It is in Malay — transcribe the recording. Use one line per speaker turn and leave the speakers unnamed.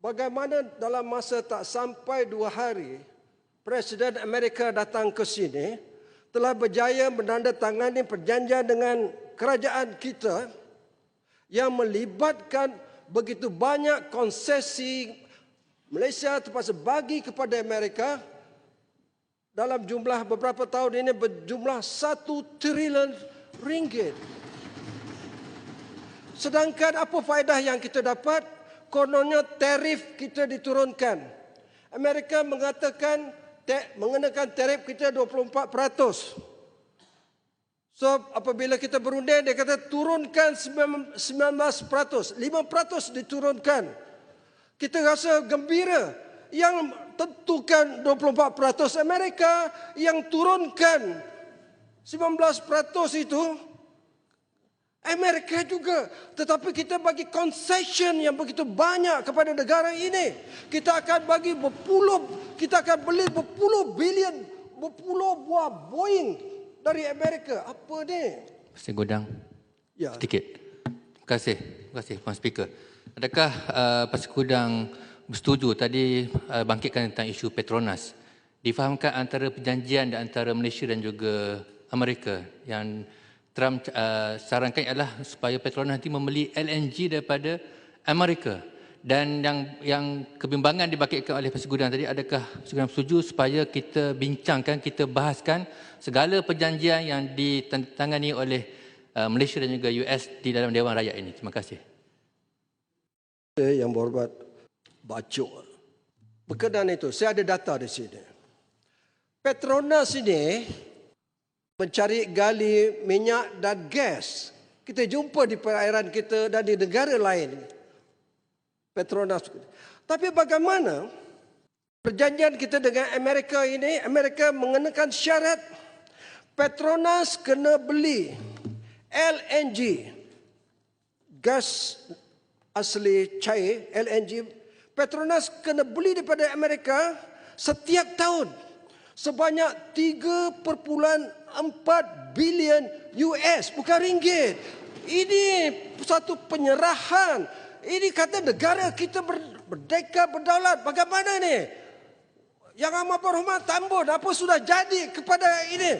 Bagaimana dalam masa tak sampai dua hari, Presiden Amerika datang ke sini, telah berjaya menandatangani perjanjian dengan kerajaan kita yang melibatkan begitu banyak konsesi Malaysia terpaksa bagi kepada Amerika dalam jumlah beberapa tahun ini berjumlah satu trilion ringgit. Sedangkan apa faedah yang kita dapat? Kononnya tarif kita diturunkan. Amerika mengatakan te, mengenakan tarif kita 24%. So apabila kita berunding dia kata turunkan 19%, 5% diturunkan. Kita rasa gembira yang tentukan 24% Amerika yang turunkan 19% itu Amerika juga. Tetapi kita bagi concession yang begitu banyak kepada negara ini. Kita akan bagi berpuluh, kita akan beli berpuluh bilion, berpuluh buah Boeing dari Amerika. Apa ni?
Pasir Godang.
Ya.
Sedikit. Terima kasih. Terima kasih, Puan Speaker. Adakah uh, Pasir Godang bersetuju tadi uh, bangkitkan tentang isu Petronas? Difahamkan antara perjanjian antara Malaysia dan juga Amerika yang Trump uh, sarankan adalah supaya Petronas nanti membeli LNG daripada Amerika. Dan yang yang kebimbangan dibangkitkan oleh Pasir Gudang tadi adakah Pasir Gudang setuju supaya kita bincangkan kita bahaskan segala perjanjian yang ditangani oleh uh, Malaysia dan juga US di dalam Dewan Rakyat ini? Terima kasih.
Yang berhormat bacok berkenaan itu saya ada data di sini. Petronas ini mencari gali minyak dan gas. Kita jumpa di perairan kita dan di negara lain. Petronas. Tapi bagaimana perjanjian kita dengan Amerika ini? Amerika mengenakan syarat Petronas kena beli LNG gas asli cair LNG Petronas kena beli daripada Amerika setiap tahun sebanyak 3.4 bilion US bukan ringgit. Ini satu penyerahan. Ini kata negara kita berdeka berdaulat. Bagaimana ni? Yang amat berhormat tambun apa sudah jadi kepada ini?